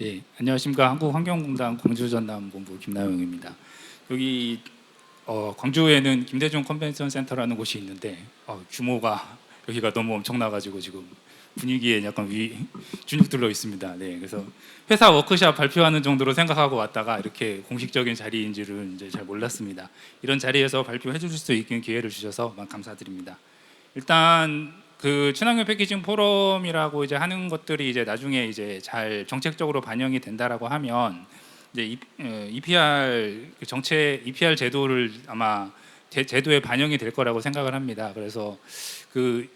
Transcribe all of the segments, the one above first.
예, 안녕하십니까 한국환경공단 광주전남본부 김나영입니다. 여기 어, 광주에는 김대중 컨벤션 센터라는 곳이 있는데 어, 규모가 여기가 너무 엄청나가지고 지금 분위기에 약간 위 주눅 들러 있습니다. 네, 그래서 회사 워크샵 발표하는 정도로 생각하고 왔다가 이렇게 공식적인 자리인 줄은 이제 잘 몰랐습니다. 이런 자리에서 발표해 주실 수 있는 기회를 주셔서 감사드립니다. 일단 그 친환경 패키징 포럼이라고 이제 하는 것들이 이제 나중에 이제 잘 정책적으로 반영이 된다라고 하면 이제 이- 어, EPR 그 정책 EPR 제도를 아마 제, 제도에 반영이 될 거라고 생각을 합니다. 그래서 그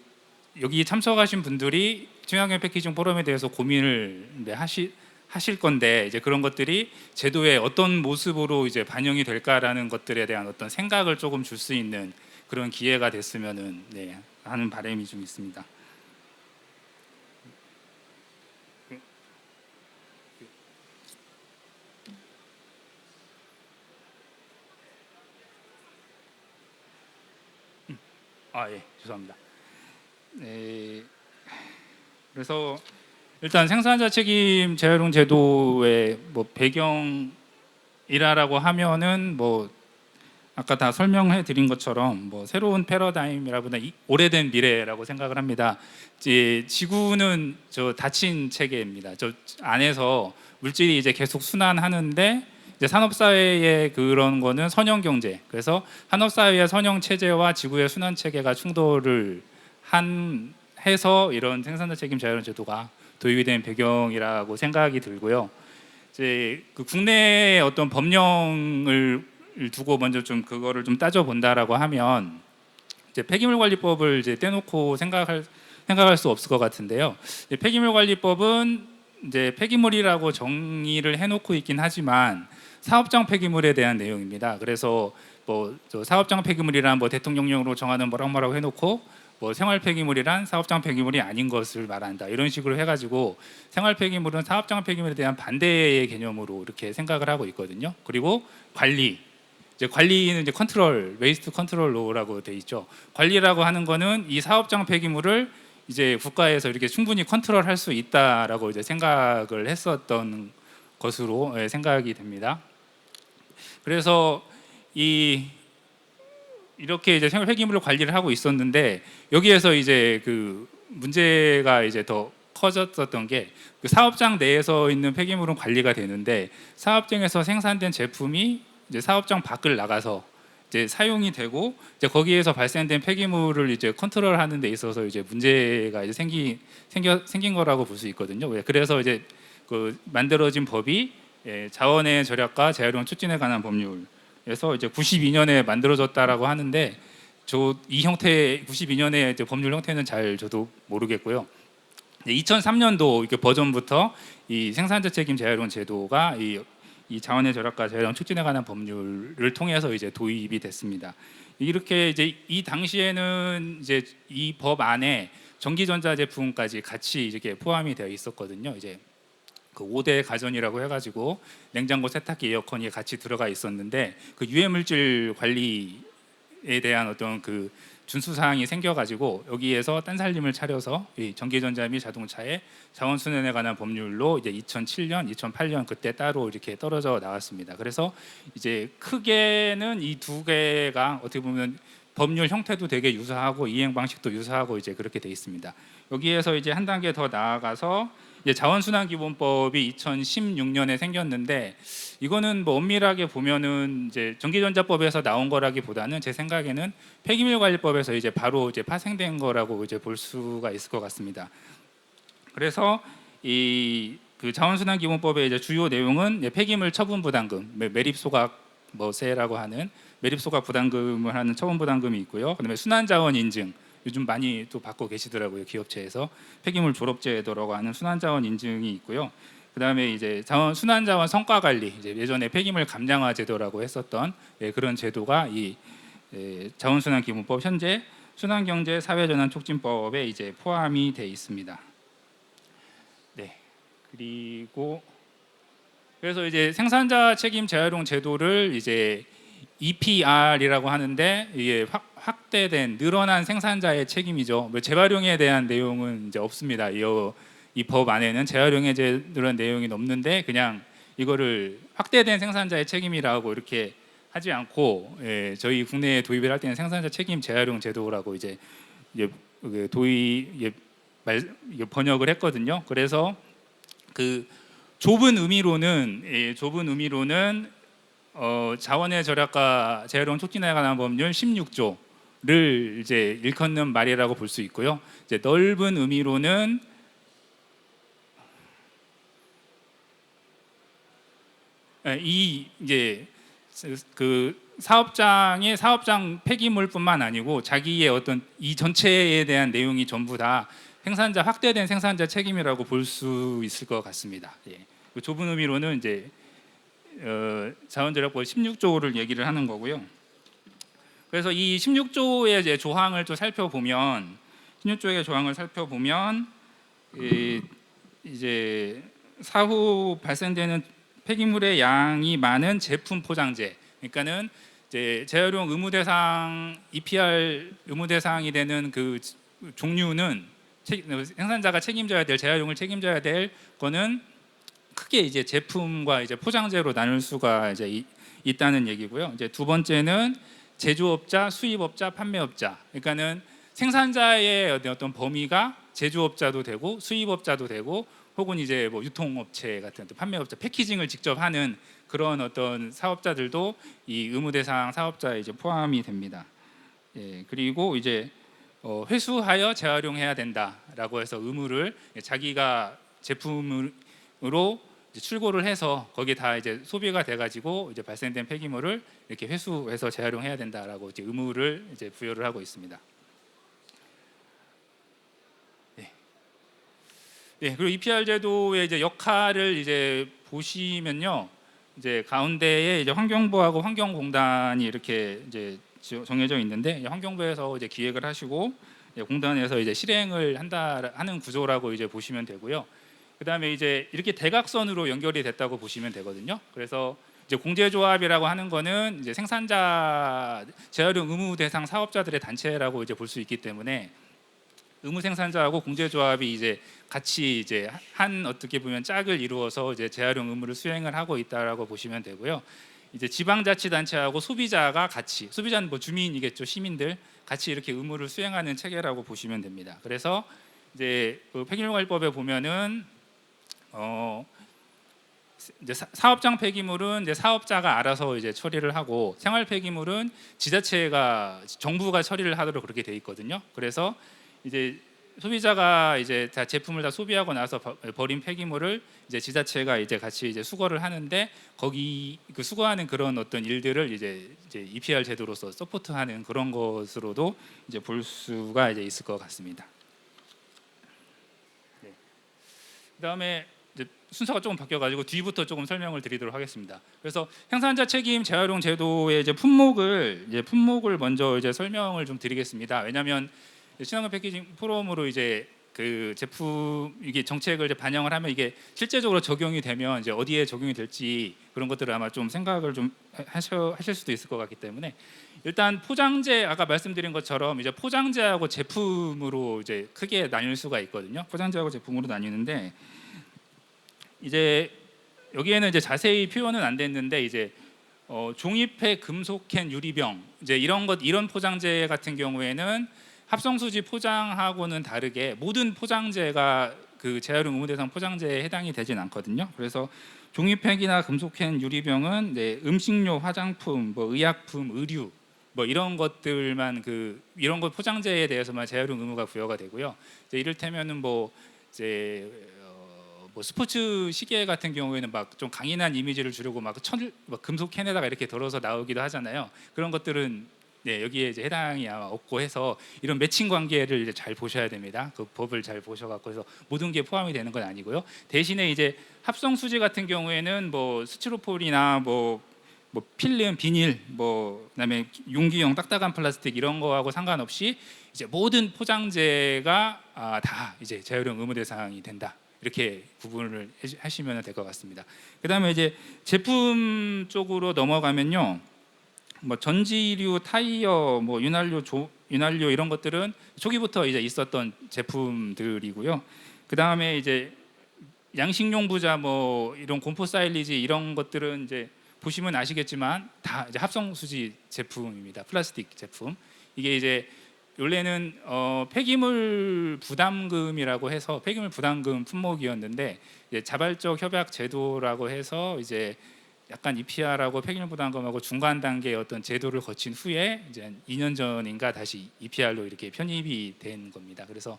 여기 참석하신 분들이 친환경 패키징 포럼에 대해서 고민을 하시 하실 건데 이제 그런 것들이 제도에 어떤 모습으로 이제 반영이 될까라는 것들에 대한 어떤 생각을 조금 줄 수 있는 그런 기회가 됐으면은 네 하는 바람이 좀 있습니다. 아 예 죄송합니다. 네 그래서 일단 생산자 책임 재활용 제도의 뭐 배경이라라고 하면은 뭐 아까 다 설명해 드린 것처럼 뭐 새로운 패러다임이라보다 이- 오래된 미래라고 생각을 합니다. 이제 지구는 저 닫힌 체계입니다. 저 안에서 물질이 이제 계속 순환하는데 이제 산업 사회의 그런 거는 선형 경제. 그래서 산업 사회의 선형 체제와 지구의 순환 체계가 충돌을 한 해서 이런 생산자 책임 자율 제도가 도입이 된 배경이라고 생각이 들고요. 이제 그 국내의 어떤 법령을 두고 먼저 좀 그거를 좀 따져 본다라고 하면 이제 폐기물 관리법을 이제 떼놓고 생각할 생각할 수 없을 것 같은데요. 폐기물 관리법은 이제 폐기물이라고 정의를 해놓고 있긴 하지만 사업장 폐기물에 대한 내용입니다. 그래서 뭐저 사업장 폐기물이란 뭐 대통령령으로 정하는 뭐라고 뭐라고 해놓고 뭐 생활 폐기물이란 사업장 폐기물이 아닌 것을 말한다 이런 식으로 해가지고 생활 폐기물은 사업장 폐기물에 대한 반대의 개념으로 이렇게 생각을 하고 있거든요. 그리고 관리 이제 관리는 이제 컨트롤 웨이스트 컨트롤 로라고 돼 있죠. 관리라고 하는 거는 이 사업장 폐기물을 이제 국가에서 이렇게 충분히 컨트롤할 수 있다라고 이제 생각을 했었던 것으로 예, 생각이 됩니다. 그래서 이 이렇게 이제 폐기물을 관리를 하고 있었는데 여기에서 이제 그 문제가 이제 더 커졌었던 게 그 사업장 내에서 있는 폐기물은 관리가 되는데 사업장에서 생산된 제품이 이제 사업장 밖을 나가서 이제 사용이 되고 이제 거기에서 발생된 폐기물을 이제 컨트롤하는 데 있어서 이제 문제가 이제 생기 생겨 생긴 거라고 볼 수 있거든요. 왜? 그래서 이제 그 만들어진 법이 예, 자원의 절약과 재활용 촉진에 관한 법률에서 이제 92년에 만들어졌다라고 하는데 저 이 형태 92년의 이제 법률 형태는 잘 저도 모르겠고요. 2003년도 이렇게 버전부터 이 생산자 책임 재활용 제도가 이, 이 자원의 절약과 재활용 촉진에 관한 법률을 통해서 이제 도입이 됐습니다. 이렇게 이제 이 당시에는 이제 이 법 안에 전기전자 제품까지 같이 이렇게 포함이 되어 있었거든요. 이제 그 5대 가전이라고 해가지고 냉장고, 세탁기, 에어컨이 같이 들어가 있었는데 그 유해 물질 관리에 대한 어떤 그 준수 사항이 생겨가지고 여기에서 딴 살림을 차려서 이 전기전자 및 자동차의 자원 순환에 관한 법률로 이제 2007년, 2008년 그때 따로 이렇게 떨어져 나왔습니다. 그래서 이제 크게는 이 두 개가 어떻게 보면 법률 형태도 되게 유사하고 이행 방식도 유사하고 이제 그렇게 돼 있습니다. 여기에서 이제 한 단계 더 나아가서 이제 자원순환 기본법이 2016년에 생겼는데 이거는 뭐 엄밀하게 보면은 이제 전기전자법에서 나온 거라기보다는 제 생각에는 폐기물 관리법에서 이제 바로 이제 파생된 거라고 이제 볼 수가 있을 것 같습니다. 그래서 이 그 자원순환 기본법의 이제 주요 내용은 폐기물 처분 부담금, 매- 매립소각 뭐 세라고 하는 매립 소각 부담금을 하는 처분 부담금이 있고요. 그다음에 순환 자원 인증 요즘 많이 또 받고 계시더라고요 기업체에서 폐기물 졸업제도라고 하는 순환자원 인증이 있고요. 그다음에 이제 자원 순환자원 성과 관리 이제 예전에 폐기물 감량화 제도라고 했었던 예, 그런 제도가 이 예, 자원순환 기본법 현재 순환경제 사회전환 촉진법에 이제 포함이 돼 있습니다. 네 그리고 그래서 이제 생산자 책임 재활용 제도를 이제 EPR이라고 하는데 이게 확, 확대된 늘어난 생산자의 책임이죠. 뭐 재활용에 대한 내용은 이제 없습니다. 이이법 안에는 재활용해제 그런 내용이 없는데 그냥 이거를 확대된 생산자의 책임이라고 이렇게 하지 않고 예, 저희 국내에 도입을 할 때는 생산자 책임 재활용 제도라고 이제 그 도입 번역을 했거든요. 그래서 그 좁은 의미로는 예, 좁은 의미로는 어, 자원의 절약과 재활용 촉진에 관한 법률 16조 를 이제 일컫는 말이라고 볼 수 있고요. 이제 넓은 의미로는 예, 이 이제 그 사업장의 사업장 폐기물뿐만 아니고 자기의 어떤 이 전체에 대한 내용이 전부 다 생산자 확대된 생산자 책임이라고 볼 수 있을 것 같습니다. 예. 그 좁은 의미로는 이제 어, 자원절약법 16조를 얘기를 하는 거고요. 그래서 이 16조의 이제 조항을 또 살펴보면 16조의 조항을 살펴보면 이, 이제 사후 발생되는 폐기물의 양이 많은 제품 포장재, 그러니까는 이제 재활용 의무 대상 EPR 의무 대상이 되는 그 종류는 책- 생산자가 책임져야 될 재활용을 책임져야 될 거는 크게 이제 제품과 이제 포장재로 나눌 수가 이제 이- 있다는 얘기고요. 이제 두 번째는 제조업자, 수입업자, 판매업자. 그러니까는 생산자의 어떤 범위가 제조업자도 되고 수입업자도 되고 혹은 이제 뭐 유통업체 같은 또 판매업자, 패키징을 직접 하는 그런 어떤 사업자들도 이 의무 대상 사업자에 이제 포함이 됩니다. 예, 그리고 이제 어, 회수하여 재활용해야 된다라고 해서 의무를 자기가 제품으로 출고를 해서 거기에 다 이제 소비가 돼가지고 이제 발생된 폐기물을 이렇게 회수해서 재활용해야 된다라고 이제 의무를 이제 부여를 하고 있습니다. 네. 네, 그리고 EPR 제도의 이제 역할을 이제 보시면요, 이제 가운데에 이제 환경부하고 환경공단이 이렇게 이제 지- 정해져 있는데 환경부에서 이제 기획을 하시고 공단에서 이제 실행을 한다 하는 구조라고 이제 보시면 되고요. 그다음에 이제 이렇게 대각선으로 연결이 됐다고 보시면 되거든요. 그래서 이제 공제조합이라고 하는 거는 이제 생산자 재활용 의무 대상 사업자들의 단체라고 이제 볼 수 있기 때문에 의무 생산자하고 공제조합이 이제 같이 이제 한 어떻게 보면 짝을 이루어서 이제 재활용 의무를 수행을 하고 있다라고 보시면 되고요. 이제 지방자치단체하고 소비자가 같이 소비자는 뭐 주민이겠죠 시민들 같이 이렇게 의무를 수행하는 체계라고 보시면 됩니다. 그래서 이제 그 폐기물관리법에 보면은 어 이제 사- 사업장 폐기물은 이제 사업자가 알아서 이제 처리를 하고 생활 폐기물은 지자체가 정부가 처리를 하도록 그렇게 돼 있거든요. 그래서 이제 소비자가 이제 다 제품을 다 소비하고 나서 버- 버린 폐기물을 이제 지자체가 이제 같이 이제 수거를 하는데 거기 그 수거하는 그런 어떤 일들을 이제 이제 EPR 제도로서 서포트하는 그런 것으로도 이제 볼 수가 이제 있을 것 같습니다. 네. 그다음에 순서가 조금 바뀌어가지고 뒤부터 조금 설명을 드리도록 하겠습니다. 그래서 생산자 책임 재활용 제도의 이제 품목을 이제 품목을 먼저 이제 설명을 좀 드리겠습니다. 왜냐하면 친환경 패키징 포럼으로 이제 그 제품 이게 정책을 이제 반영을 하면 이게 실제적으로 적용이 되면 이제 어디에 적용이 될지 그런 것들을 아마 좀 생각을 좀 하셔 하실 수도 있을 것 같기 때문에 일단 포장재 아까 말씀드린 것처럼 이제 포장재하고 제품으로 이제 크게 나뉠 수가 있거든요. 포장재하고 제품으로 나뉘는데 이제 여기에는 이제 자세히 표현은 안 됐는데 이제 어, 종이팩 금속캔 유리병 이제 이런 것 이런 포장재 같은 경우에는 합성수지 포장하고는 다르게 모든 포장재가 그 재활용 의무 대상 포장재에 해당이 되진 않거든요. 그래서 종이팩이나 금속캔 유리병은 네, 음식료, 화장품, 뭐 의약품, 의류 뭐 이런 것들만 그 이런 것 포장재에 대해서만 재활용 의무가 부여가 되고요. 이제 이를테면은 뭐 이제 어, 뭐 스포츠 시계 같은 경우에는 막 좀 강인한 이미지를 주려고 막 천, 막 금속 캔에다가 이렇게 덜어서 나오기도 하잖아요. 그런 것들은 네, 여기에 이제 해당이 아마 없고 해서 이런 매칭 관계를 이제 잘 보셔야 됩니다. 그 법을 잘 보셔 갖고 해서 모든 게 포함이 되는 건 아니고요. 대신에 이제 합성 수지 같은 경우에는 뭐 스티로폴이나 뭐 뭐 필름, 비닐, 뭐 그다음에 용기형 딱딱한 플라스틱 이런 거하고 상관없이 이제 모든 포장재가 아, 다 이제 재활용 의무 대상이 된다. 이렇게 구분을 하시면 될 것 같습니다. 그다음에 이제 제품 쪽으로 넘어가면요. 뭐 전지류, 타이어, 뭐 윤활유, 조, 윤활유 이런 것들은 초기부터 이제 있었던 제품들이고요. 그 다음에 이제 양식용 부자 뭐 이런 곰포 사일리지 이런 것들은 이제 보시면 아시겠지만 다 이제 합성 수지 제품입니다. 플라스틱 제품. 이게 이제 원래는 어, 폐기물 부담금이라고 해서 폐기물 부담금 품목이었는데 이제 자발적 협약 제도라고 해서 이제 약간 EPR하고 폐기물 부담금하고 중간 단계의 어떤 제도를 거친 후에 이제 한 2년 전인가 다시 EPR로 이렇게 편입이 된 겁니다. 그래서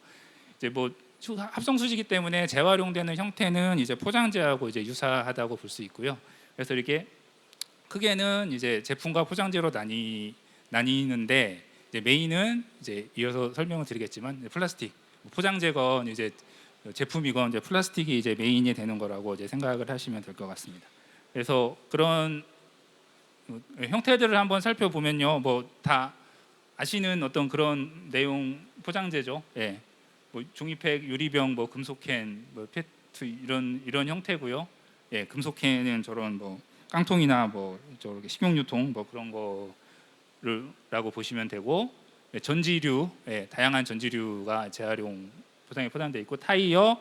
이제 뭐 수- 합성 수지기 때문에 재활용되는 형태는 이제 포장재하고 이제 유사하다고 볼 수 있고요. 그래서 이렇게 크게는 이제 제품과 포장재로 나뉘 나뉘는데 이제 메인은 이제 이어서 설명을 드리겠지만 플라스틱 포장 재건 이제 제품이건 이제 플라스틱이 이제 메인이 되는 거라고 이제 생각을 하시면 될 것 같습니다. 그래서 그런 어, 형태들을 한번 살펴보면요, 뭐 다 아시는 어떤 그런 내용 포장재죠. 예, 뭐 종이팩, 유리병, 뭐 금속캔, 뭐 페트 이런 이런 형태고요. 예, 금속캔은 저런 뭐 깡통이나 뭐 저렇게 식용유통 뭐 그런 거를 라고 보시면 되고 예, 전지류, 예, 다양한 전지류가 재활용 포장에 포장돼 있고 타이어,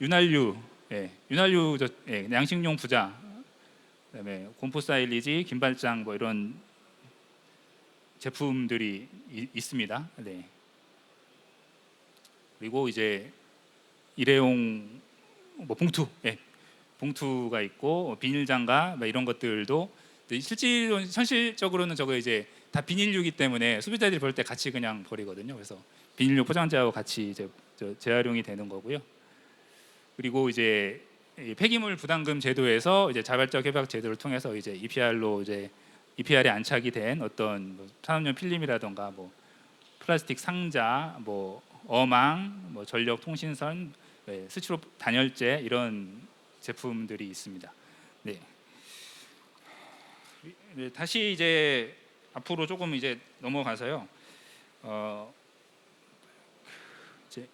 윤활유, 예, 윤활유 저 예, 양식용 부자, 그다음에 곰포 사일리지, 김발장 뭐 이런 제품들이 이- 있습니다. 네. 그리고 이제 일회용 뭐 봉투, 예, 봉투가 있고 뭐 비닐 장갑 뭐 이런 것들도 실질로 현실적으로는 저거 이제 다 비닐류기 때문에 소비자들이 볼 때 같이 그냥 버리거든요. 그래서 비닐류 포장재하고 같이 이제 저 재활용이 되는 거고요. 그리고 이제 이 폐기물 부담금 제도에서 이제 자발적 협약 제도를 통해서 이제 EPR로 이제 EPR에 안착이 된 어떤 뭐 산업용 필름이라던가 뭐 플라스틱 상자, 뭐 어망, 뭐 전력 통신선, 네, 스티로 단열재 이런 제품들이 있습니다. 네. 네, 다시 이제 앞으로 조금 이제 넘어가서요. 어, 이제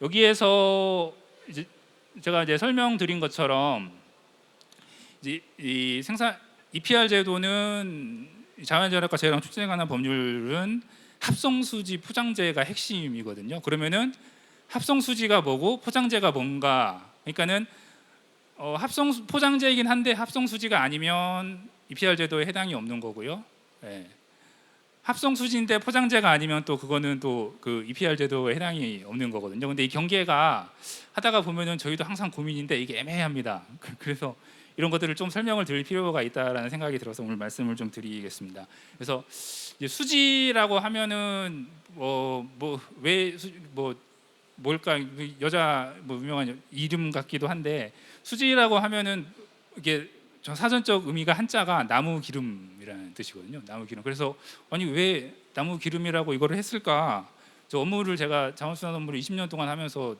여기에서 이제 제가 이제 설명드린 것처럼 이제 이 생산 EPR 제도는 자연재해과 재해랑 추진에 관한 법률은 합성수지 포장재가 핵심이거든요. 그러면은 합성수지가 뭐고 포장재가 뭔가 그러니까는 어, 합성 포장재이긴 한데 합성수지가 아니면 EPR 제도에 해당이 없는 거고요. 예. 합성 수지인데 포장재가 아니면 또 그거는 또 그 EPR 제도에 해당이 없는 거거든요. 근데 이 경계가 하다가 보면은 저희도 항상 고민인데 이게 애매합니다. 그- 그래서 이런 것들을 좀 설명을 드릴 필요가 있다라는 생각이 들어서 오늘 말씀을 좀 드리겠습니다. 그래서 수지라고 하면은 뭐뭐왜뭐 뭘까 여자 뭐 유명한 이름 같기도 한데 수지라고 하면은 이게 저 사전적 의미가 한자가 나무 기름이라는 뜻이거든요. 나무 기름. 그래서 아니 왜 나무 기름이라고 이거를 했을까? 저 업무를 제가 자원순환 업무를 20년 동안 하면서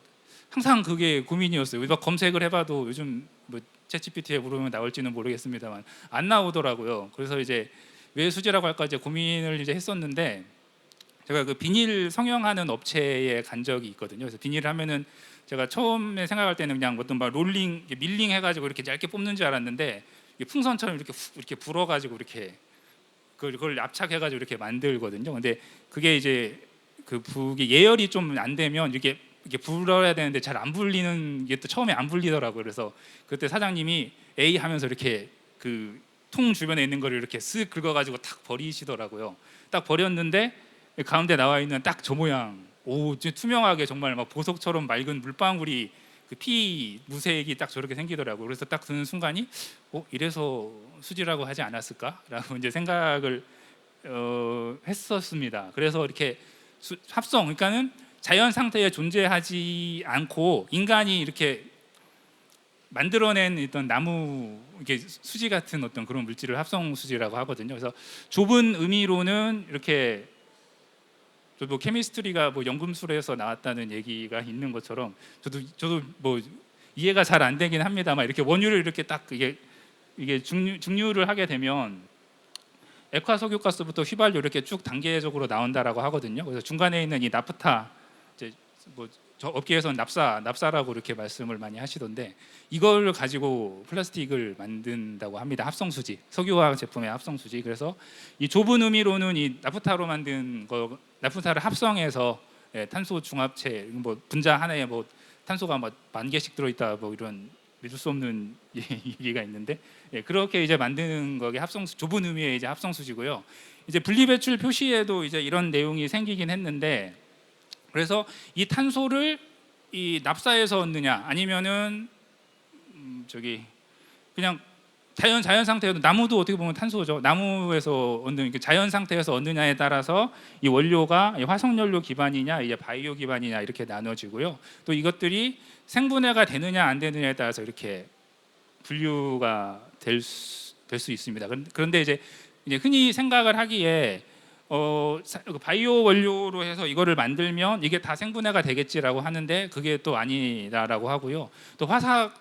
항상 그게 고민이었어요. 막 검색을 해봐도 요즘 뭐 챗GPT에 물으면 나올지는 모르겠습니다만 안 나오더라고요. 그래서 이제 왜 수지라고 할까 이제 고민을 이제 했었는데 제가 그 비닐 성형하는 업체에 간 적이 있거든요. 그래서 비닐을 하면은 제가 처음에 생각할 때는 그냥 어떤 막 롤링, 밀링 해가지고 이렇게 얇게 뽑는 줄 알았는데 풍선처럼 이렇게 후- 이렇게 불어가지고 이렇게 그걸, 압착해가지고 이렇게 만들거든요. 근데 그게 이제 그 부기 예열이 좀 안 되면 이렇게 이렇게 불어야 되는데 잘 안 불리는 게 또 처음에 안 불리더라고요. 그래서 그때 사장님이 A 하면서 이렇게 그 통 주변에 있는 거를 이렇게 쓱 긁어가지고 탁 버리시더라고요. 딱 버렸는데 가운데 나와 있는 딱 저 모양, 오, 투명하게 정말 막 보석처럼 맑은 물방울이 그피 무색이 딱 저렇게 생기더라고요. 그래서 딱 드는 순간이, 어, 이래서 수지라고 하지 않았을까라고 이제 생각을 어, 했었습니다. 그래서 이렇게 수, 합성, 그러니까는 자연 상태에 존재하지 않고 인간이 이렇게 만들어낸 어떤 나무 이게 수지 같은 어떤 그런 물질을 합성 수지라고 하거든요. 그래서 좁은 의미로는 이렇게 저도 케미스트리가 뭐 연금술에서 나왔다는 얘기가 있는 것처럼 저도 저도 뭐 이해가 잘 안 되긴 합니다만 이렇게 원유를 이렇게 딱 이게 이게 중류, 중류를 하게 되면 액화 석유가스부터 휘발유 이렇게 쭉 단계적으로 나온다라고 하거든요. 그래서 중간에 있는 이 나프타 이제 뭐저 업계에서는 납사 납사라고 이렇게 말씀을 많이 하시던데 이걸 가지고 플라스틱을 만든다고 합니다. 합성수지 석유화학 제품의 합성수지. 그래서 이 좁은 의미로는 이 나프타로 만든 거 나프타를 합성해서 예, 탄소 중합체 뭐 분자 하나에 뭐 탄소가 막만 개씩 들어있다 뭐 이런 믿을 수 없는 얘기가 있는데 예, 그렇게 이제 만드는 거게 합성수 좁은 의미의 이제 합성수지고요. 이제 분리배출 표시에도 이제 이런 내용이 생기긴 했는데 그래서 이 탄소를 이 납사에서 얻느냐 아니면은 음, 저기 그냥 자연 자연 상태에도 나무도 어떻게 보면 탄소죠. 나무에서 얻는 그 자연 상태에서 얻느냐에 따라서 이 원료가 이 화석 연료 기반이냐 이제 바이오 기반이냐 이렇게 나눠지고요. 또 이것들이 생분해가 되느냐 안 되느냐에 따라서 이렇게 분류가 될 수 있습니다. 그런- 그런데 이제 이제 흔히 생각을 하기에 어, 사- 그 바이오 원료로 해서 이거를 만들면 이게 다 생분해가 되겠지라고 하는데 그게 또 아니다라고 하고요. 또 화학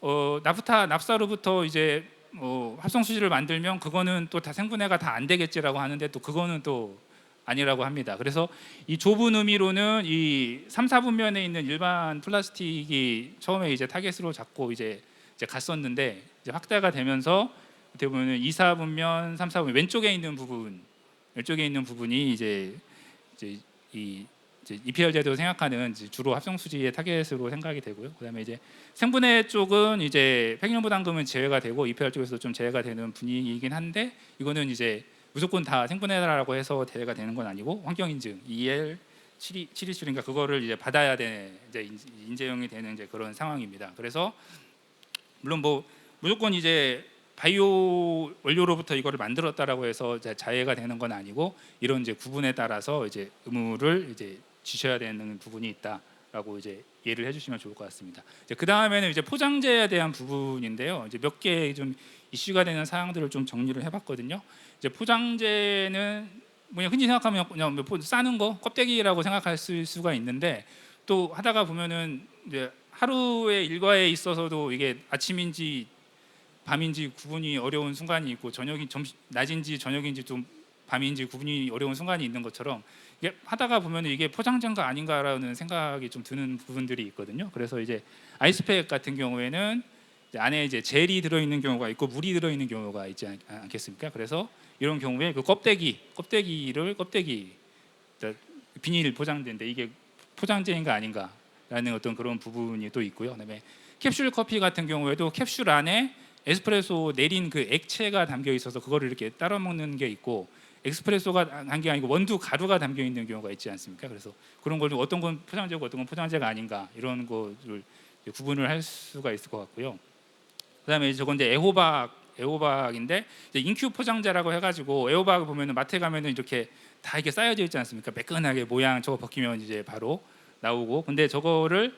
어, 나프타 납사로부터 이제 어, 합성 수지를 만들면 그거는 또 다 생분해가 다 안 되겠지라고 하는데 또 그거는 또 아니라고 합니다. 그래서 이 좁은 의미로는 이 3, 4분면에 있는 일반 플라스틱이 처음에 이제 타겟으로 잡고 이제 이제 갔었는데 이제 확대가 되면서 보면 2, 4분면, 3, 4분면 왼쪽에 있는 부분, 왼쪽에 있는 부분이 이제 이제 이 이제 EPR 제도 생각하는 주로 합성 수지의 타겟으로 생각이 되고요. 그다음에 이제 생분해 쪽은 이제 폐기물부담금은 제외가 되고 EPR 쪽에서 좀 제외가 되는 분위기이긴 한데 이거는 이제 무조건 다 생분해라고 해서 대외가 되는 건 아니고 환경 인증 EL 7 727인가 그거를 이제 받아야 되는 이제 인- 인재용이 되는 이제 그런 상황입니다. 그래서 물론 뭐 무조건 이제 바이오 원료로부터 이거를 만들었다라고 해서 자해가 되는 건 아니고 이런 이제 구분에 따라서 이제 의무를 이제 지셔야 되는 부분이 있다라고 이제 이해를 해주시면 좋을 것 같습니다. 그 다음에는 이제 포장재에 대한 부분인데요. 이제 몇 개 좀 이슈가 되는 사항들을 좀 정리를 해봤거든요. 이제 포장재는 그냥 흔히 생각하면 그냥 뭐 포- 싸는 거 껍데기라고 생각할 수가 있는데 또 하다가 보면은 이제 하루의 일과에 있어서도 이게 아침인지 밤인지 구분이 어려운 순간이 있고 저녁이 점심 낮인지 저녁인지 좀 밤인지 구분이 어려운 순간이 있는 것처럼 이게 하다가 보면 이게 포장재인가 아닌가라는 생각이 좀 드는 부분들이 있거든요. 그래서 이제 아이스팩 같은 경우에는 이제 안에 이제 젤이 들어 있는 경우가 있고 물이 들어 있는 경우가 있지 않, 않겠습니까? 그래서 이런 경우에 그 껍데기 껍데기를 껍데기 그러니까 비닐 포장재인데 이게 포장재인가 아닌가라는 어떤 그런 부분이 또 있고요. 그다음에 캡슐 커피 같은 경우에도 캡슐 안에 에스프레소 내린 그 액체가 담겨 있어서 그거를 이렇게 따라 먹는 게 있고 에스프레소가 한게 아니고 원두 가루가 담겨 있는 경우가 있지 않습니까? 그래서 그런 걸 어떤 건 포장재고 어떤 건 포장재가 아닌가 이런 거를 구분을 할 수가 있을 것 같고요. 그다음에 저건 이제 애호박 애호박인데 이제 인큐 포장재라고 해가지고 애호박 보면은 마트에 가면은 이렇게 다 이렇게 쌓여져 있지 않습니까? 매끈하게 모양 저거 벗기면 이제 바로 나오고 근데 저거를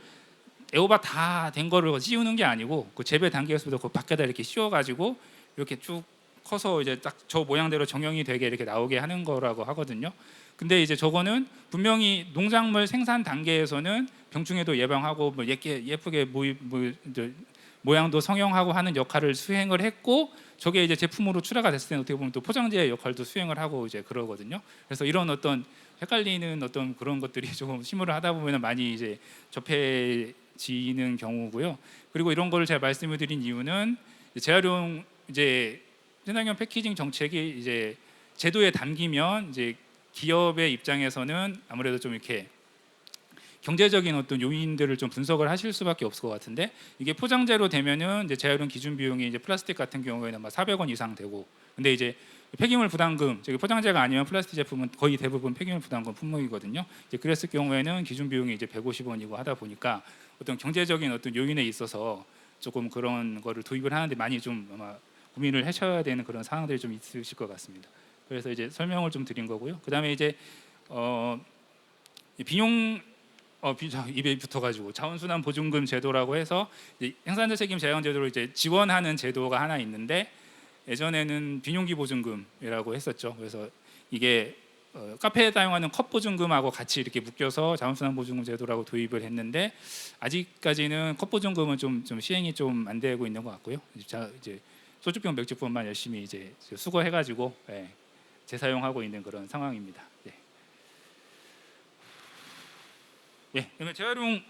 애호박 다 된 거를 씌우는 게 아니고 그 재배 단계에서부터 그 밖에다 이렇게 씌워가지고 이렇게 쭉 커서 이제 딱 저 모양대로 정형이 되게 이렇게 나오게 하는 거라고 하거든요. 근데 이제 저거는 분명히 농작물 생산 단계에서는 병충해도 예방하고 뭐 예쁘게 예쁘게 뭐, 이제 모양도 성형하고 하는 역할을 수행을 했고 저게 이제 제품으로 출하가 됐을 때는 어떻게 보면 또 포장재의 역할도 수행을 하고 이제 그러거든요. 그래서 이런 어떤 헷갈리는 어떤 그런 것들이 조금 심의를 하다 보면 많이 이제 접해 지는 경우고요. 그리고 이런 거를 제가 말씀을 드린 이유는 재활용 이제 친환경 패키징 정책이 이제 제도에 담기면 이제 기업의 입장에서는 아무래도 좀 이렇게 경제적인 어떤 요인들을 좀 분석을 하실 수밖에 없을 것 같은데 이게 포장재로 되면은 이제 재활용 기준 비용이 이제 플라스틱 같은 경우에는 막 400원 이상 되고 근데 이제 폐기물 부담금 저기 포장재가 아니면 플라스틱 제품은 거의 대부분 폐기물 부담금 품목이거든요. 이제 그랬을 경우에는 기준 비용이 이제 150원이고 하다 보니까 어떤 경제적인 어떤 요인에 있어서 조금 그런 거를 도입을 하는데 많이 좀 아마 고민을 하셔야 되는 그런 상황들이 좀 있으실 것 같습니다. 그래서 이제 설명을 좀 드린 거고요. 그다음에 이제 어이 비용 어 입에 붙어가지고 자원순환 보증금 제도라고 해서 생산자 책임 제한 제도로 이제 지원하는 제도가 하나 있는데 예전에는 비용기 보증금이라고 했었죠. 그래서 이게 어, 카페에 사용하는 컵 보증금하고 같이 이렇게 묶여서 자원순환 보증금 제도라고 도입을 했는데 아직까지는 컵 보증금은 좀, 좀 시행이 좀 안 되고 있는 것 같고요. 자 이제 소주병 맥주병만 열심히 이제 수거해가지고 예, 재사용하고 있는 그런 상황입니다. 예. 예, 그러면 재활용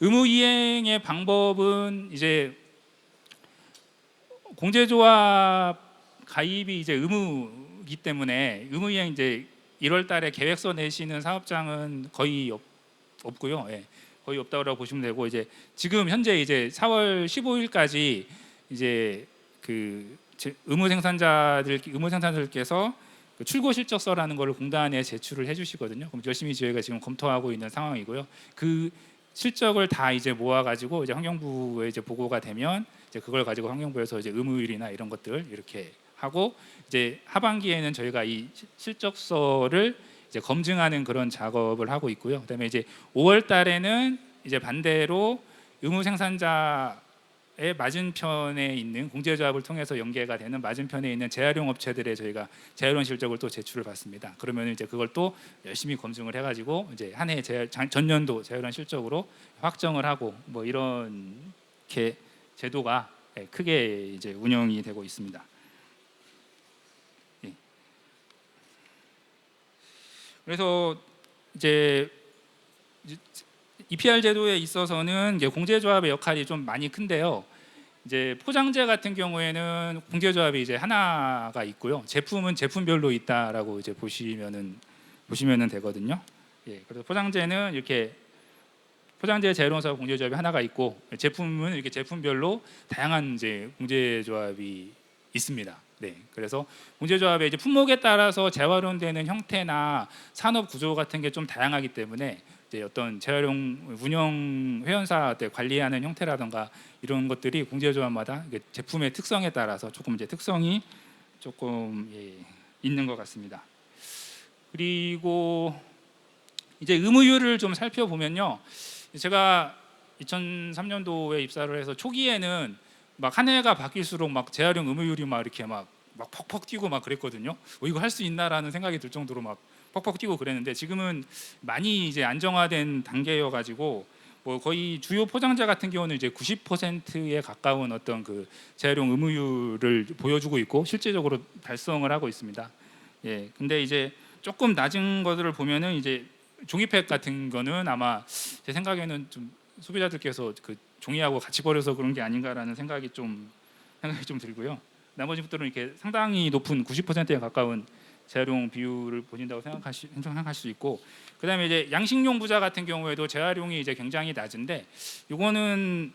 의무 이행의 방법은 이제 공제조합 가입이 이제 의무이기 때문에 의무 이행 이제 1월 달에 계획서 내시는 사업장은 거의 없, 없고요. 예. 거의 없다고 보시면 되고 이제 지금 현재 이제 4월 15일까지 이제 그 제- 의무 생산자들 의무 생산자들께서 그 출고 실적서라는 거를 공단에 제출을 해주시거든요. 그럼 열심히 저희가 지금 검토하고 있는 상황이고요. 그 실적을 다 이제 모아가지고 이제 환경부에 이제 보고가 되면 이제 그걸 가지고 환경부에서 이제 의무율이나 이런 것들 이렇게 하고 이제 하반기에는 저희가 이 시- 실적서를 이제 검증하는 그런 작업을 하고 있고요. 그다음에 이제 5월 달에는 이제 반대로 의무 생산자의 맞은편에 있는 공제조합을 통해서 연계가 되는 맞은편에 있는 재활용 업체들의 저희가 재활용 실적을 또 제출을 받습니다. 그러면 이제 그걸 또 열심히 검증을 해가지고 이제 한 해 전년도 재활용 실적으로 확정을 하고 뭐 이렇게 제도가 예, 크게 이제 운영이 되고 있습니다. 그래서 이제 EPR 제도에 있어서는 이제 공제조합의 역할이 좀 많이 큰데요. 이제 포장재 같은 경우에는 공제조합이 이제 하나가 있고요. 제품은 제품별로 있다라고 이제 보시면은 보시면은 되거든요. 예, 그래서 포장재는 이렇게 포장재 재료사업 공제조합이 하나가 있고 제품은 이렇게 제품별로 다양한 이제 공제조합이 있습니다. 네, 그래서 공제조합의 이제 품목에 따라서 재활용되는 형태나 산업 구조 같은 게 좀 다양하기 때문에 이제 어떤 재활용 운영 회원사 때 관리하는 형태라든가 이런 것들이 공제조합마다 제품의 특성에 따라서 조금 이제 특성이 조금 예, 있는 것 같습니다. 그리고 이제 의무율을 좀 살펴보면요. 제가 2003년도에 입사를 해서 초기에는 막 한 해가 바뀔수록 막 재활용 의무율이 막 이렇게 막, 막 퍽퍽 뛰고 막 그랬거든요. 어, 이거 할 수 있나라는 생각이 들 정도로 막 퍽퍽 뛰고 그랬는데 지금은 많이 이제 안정화된 단계여 가지고 뭐 거의 주요 포장재 같은 경우는 이제 90%에 가까운 어떤 그 재활용 의무율을 보여주고 있고 실제적으로 달성을 하고 있습니다. 예. 근데 이제 조금 낮은 것들을 보면은 이제 종이팩 같은 거는 아마 제 생각에는 좀 소비자들께서 그 종이하고 같이 버려서 그런 게 아닌가라는 생각이 좀 생각이 좀 들고요. 나머지 것들은 이렇게 상당히 높은 90%에 가까운 재활용 비율을 보인다고 생각하시 생각할 수 있고 그다음에 이제 양식용 부자 같은 경우에도 재활용이 이제 굉장히 낮은데 이거는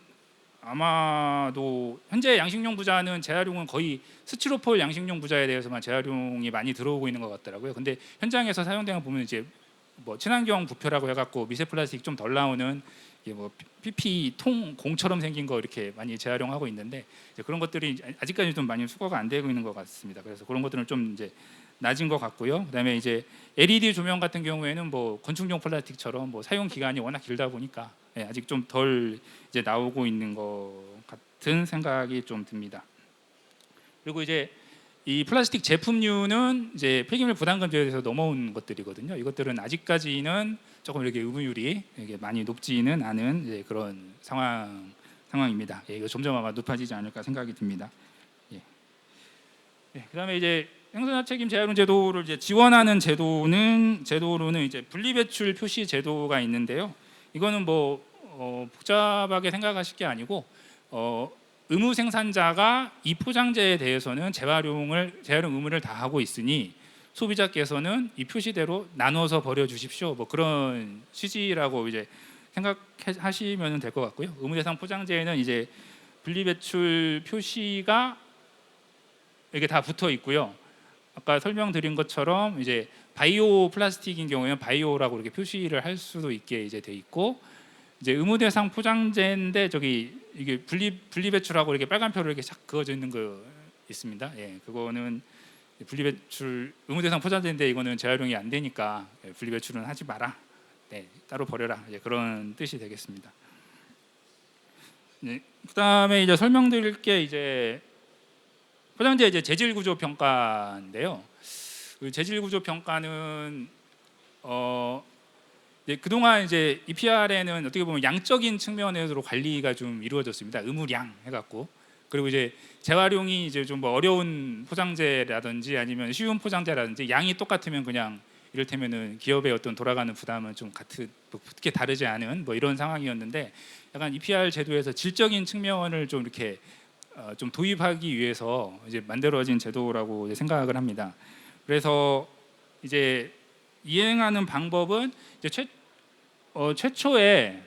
아마도 현재 양식용 부자는 재활용은 거의 스티로폴 양식용 부자에 대해서만 재활용이 많이 들어오고 있는 것 같더라고요. 근데 현장에서 사용되는 거 보면 이제 뭐 친환경 부표라고 해갖고 미세 플라스틱 좀 덜 나오는 이게 뭐 PP 통 공처럼 생긴 거 이렇게 많이 재활용하고 있는데 이제 그런 것들이 아직까지 좀 많이 수거가 안 되고 있는 것 같습니다. 그래서 그런 것들은 좀 이제 낮은 것 같고요. 그다음에 이제 LED 조명 같은 경우에는 뭐 건축용 플라스틱처럼 뭐 사용 기간이 워낙 길다 보니까 예, 아직 좀 덜 이제 나오고 있는 것 같은 생각이 좀 듭니다. 그리고 이제 이 플라스틱 제품류는 이제 폐기물 부담금제에서 넘어온 것들이거든요. 이것들은 아직까지는 조금 이렇게 의무율이 이게 많이 높지는 않은 그런 상황 상황입니다. 예, 이거 점점 아마 높아지지 않을까 생각이 듭니다. 예. 예, 그다음에 이제 생산자 책임 재활용 제도를 이제 지원하는 제도는 제도로는 이제 분리배출 표시 제도가 있는데요. 이거는 뭐 어, 복잡하게 생각하실 게 아니고 어, 의무 생산자가 이 포장재에 대해서는 재활용을 재활용 의무를 다 하고 있으니 소비자께서는 이 표시대로 나눠서 버려 주십시오. 뭐 그런 취지라고 이제 생각하시면 될 것 같고요. 의무 대상 포장재에는 이제 분리 배출 표시가 이게 다 붙어 있고요. 아까 설명드린 것처럼 이제 바이오 플라스틱인 경우에는 바이오라고 이렇게 표시를 할 수도 있게 이제 돼 있고 이제 의무 대상 포장재인데 저기 이게 분리 분리 배출하고 이렇게 빨간 표로 이렇게 착 그어져 있는 거 있습니다. 예, 그거는 분리 배출 의무 대상 포장재인데 이거는 재활용이 안 되니까 예, 분리 배출은 하지 마라. 네, 따로 버려라. 이제 그런 뜻이 되겠습니다. 네, 그다음에 이제 설명드릴 게 이제 포장재 이제 재질 구조 평가인데요. 그 재질 구조 평가는 어 이제 그동안 이제 EPR에는 어떻게 보면 양적인 측면에서 관리가 좀 이루어졌습니다. 의무량 해갖고 그리고 이제 재활용이 이제 좀 뭐 어려운 포장재라든지 아니면 쉬운 포장재라든지 양이 똑같으면 그냥 이를테면은 기업의 어떤 돌아가는 부담은 좀 같은 뭐 크게 다르지 않은 뭐 이런 상황이었는데 약간 EPR 제도에서 질적인 측면을 좀 이렇게 어, 좀 도입하기 위해서 이제 만들어진 제도라고 이제 생각을 합니다. 그래서 이제 이행하는 방법은 이제 최, 어, 최초에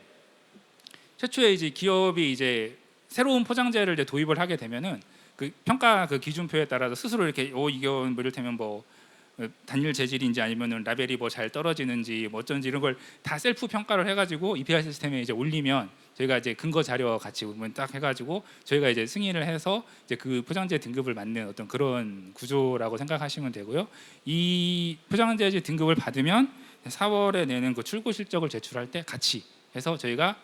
최초에 이제 기업이 이제 새로운 포장재를 도입을 하게 되면은 그 평가 그 기준표에 따라서 스스로 이렇게 오 이거 뭐 이를테면 뭐 어, 단일 재질인지 아니면은 라벨이 뭐 잘 떨어지는지 뭐 어쩐지 이런 걸 다 셀프 평가를 해가지고 EPR 시스템에 이제 올리면 저희가 이제 근거 자료 같이 보면 딱 해가지고 저희가 이제 승인을 해서 이제 그 포장재 등급을 맞는 어떤 그런 구조라고 생각하시면 되고요. 이 포장재 등급을 받으면 4월에 내는 그 출고 실적을 제출할 때 같이 해서 저희가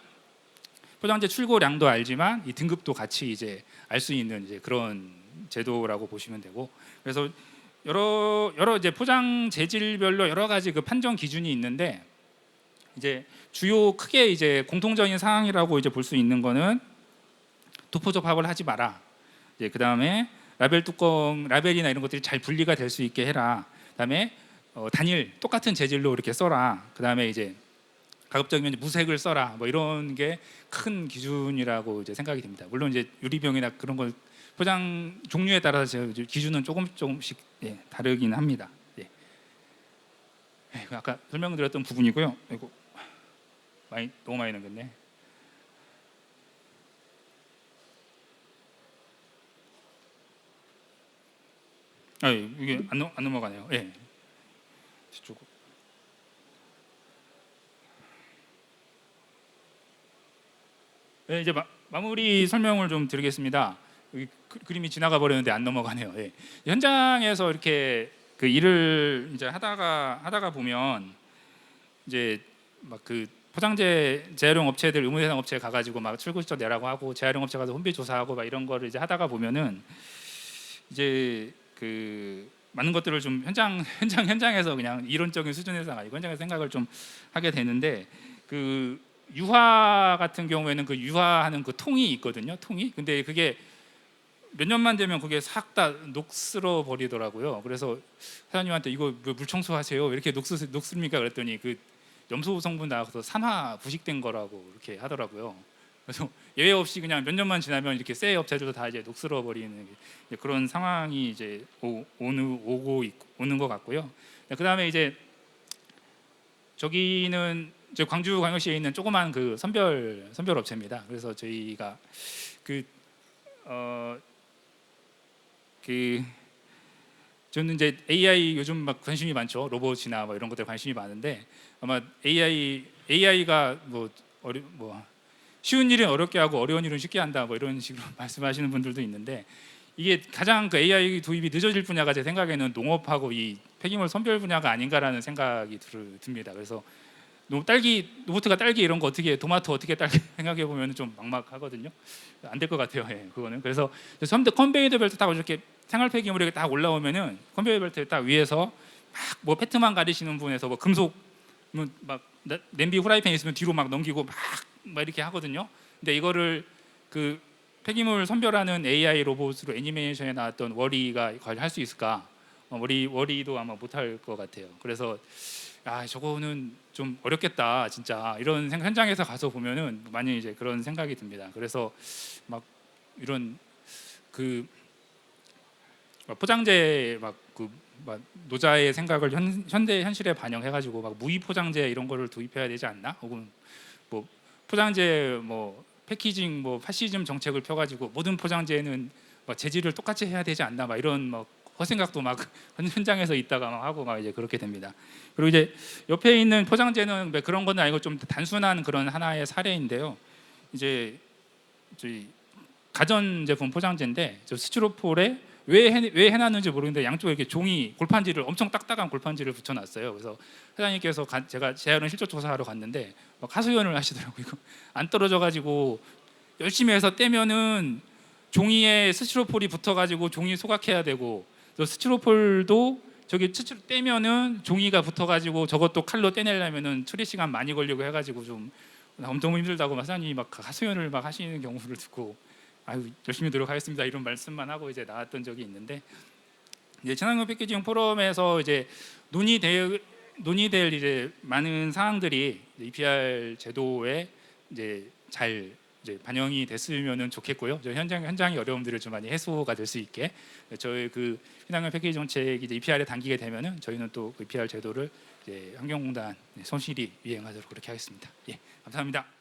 포장재 출고량도 알지만 이 등급도 같이 이제 알 수 있는 이제 그런 제도라고 보시면 되고 그래서 여러 여러 이제 포장 재질별로 여러 가지 그 판정 기준이 있는데 이제 주요 크게 이제 공통적인 상황이라고 이제 볼 수 있는 거는 도포 접합을 하지 마라. 이제 그 다음에 라벨 뚜껑 라벨이나 이런 것들이 잘 분리가 될 수 있게 해라. 그다음에 어, 단일 똑같은 재질로 이렇게 써라. 그다음에 이제 가급적이면 무색을 써라. 뭐 이런 게 큰 기준이라고 이제 생각이 됩니다. 물론 이제 유리병이나 그런 걸 포장 종류에 따라서 기준은 조금 조금씩 예, 다르긴 합니다. 예. 예, 그 아까 설명드렸던 부분이고요. 이거 많이 너무 많이 넘겼네. 아 예, 이게 안, 넘, 안 넘어가네요. 예. 뒤쪽. 네, 이제 마, 마무리 설명을 좀 드리겠습니다. 여기 그, 그림이 지나가 버렸는데 안 넘어가네요. 예. 현장에서 이렇게 그 일을 이제 하다가 하다가 보면 이제 막 그 포장재 재활용 업체들 의무 대상 업체 가가지고 막 출고 실적 내라고 하고 재활용 업체 가서 혼비 조사하고 막 이런 거를 이제 하다가 보면은 이제 그 많은 것들을 좀 현장 현장 현장에서 그냥 이론적인 수준에서 아니고 현장에서 생각을 좀 하게 되는데 그 유화 같은 경우에는 그 유화하는 그 통이 있거든요. 통이. 근데 그게 몇 년만 되면 그게 싹 다 녹슬어 버리더라고요. 그래서 사장님한테 이거 뭐물 청소하세요. 이렇게 녹슬 녹습니까? 그랬더니 그 염소 성분 나와서 산화 부식된 거라고 이렇게 하더라고요. 그래서 예외 없이 그냥 몇 년만 지나면 이렇게 새 업체들도 다 이제 녹슬어 버리는 그런 상황이 이제 오, 오는 오고 있고, 오는 것 같고요. 그 다음에 이제 저기는 이제 광주 광역시에 있는 조그만 그 선별 선별 업체입니다. 그래서 저희가 그 어, 그 저는 이제 AI 요즘 막 관심이 많죠. 로봇이나 뭐 이런 것들 관심이 많은데 아마 AI AI가 뭐 어려 뭐 쉬운 일은 어렵게 하고 어려운 일은 쉽게 한다 뭐 이런 식으로 말씀하시는 분들도 있는데 이게 가장 그 AI 도입이 늦어질 분야가 제 생각에는 농업하고 이 폐기물 선별 분야가 아닌가라는 생각이 들, 듭니다. 그래서 노, 딸기 로봇가 딸기 이런 거 어떻게 토마토 어떻게 딸기 생각해 보면 좀 막막하거든요. 안 될 것 같아요. 예, 그거는 그래서 선대 컨베이어 벨트 타고 이렇게 생활 폐기물이 딱 올라오면은 컨베이어 벨트 딱 위에서 막 뭐 페트만 가리시는 분에서 뭐 금속 뭐막 나- 냄비 후라이팬 있으면 뒤로 막 넘기고 막, 막 이렇게 하거든요. 근데 이거를 그 폐기물 선별하는 AI 로봇으로 애니메이션에 나왔던 워리가 과연 할 수 있을까? 어, 워리 워리도 아마 못할 것 같아요. 그래서 아 저거는 좀 어렵겠다 진짜 이런 생- 현장에서 가서 보면은 많이 이제 그런 생각이 듭니다. 그래서 막 이런 그 포장재 막그 막 노자의 생각을 현, 현대 현실에 반영해가지고 막 무이 포장재 이런 거를 도입해야 되지 않나? 혹은 뭐 포장재 뭐 패키징 뭐 파시즘 정책을 펴가지고 모든 포장재는 막 재질을 똑같이 해야 되지 않나? 막 이런 막 허생각도 막 현- 현장에서 있다가 막 하고 막 이제 그렇게 됩니다. 그리고 이제 옆에 있는 포장재는 뭐 그런 건 아니고 좀 단순한 그런 하나의 사례인데요. 이제 저희 가전제품 포장재인데 저 스티로폴에 왜, 해, 왜 해놨는지 모르겠는데 양쪽에 이렇게 종이 골판지를 엄청 딱딱한 골판지를 붙여놨어요. 그래서 사장님께서 가- 제가 재활용 실적 조사하러 갔는데 막 하소연을 하시더라고요. 이거 안 떨어져가지고 열심히 해서 떼면은 종이에 스티로폴이 붙어가지고 종이 소각해야 되고 또 스티로폴도 저기 스티로 떼면은 종이가 붙어가지고 저것도 칼로 떼내려면은 처리 시간 많이 걸리고 해가지고 좀 엄청 힘들다고 막 사장님이 막 하소연을 막 하시는 경우를 듣고 아유 열심히 노력하겠습니다. 이런 말씀만 하고 이제 나왔던 적이 있는데 이제 친환경 패키징 포럼에서 이제 논의될 논의될 이제 많은 사항들이 EPR 제도에 이제 잘 이제 반영이 됐으면은 좋겠고요. 저 현장 현장의 어려움들을 좀 많이 해소가 될 수 있게 저희 그 친환경 패키지 정책이 이제 EPR에 당기게 되면은 저희는 또 그 EPR 제도를 이제 환경공단 손실이 이행하도록 그렇게 하겠습니다. 예, 감사합니다.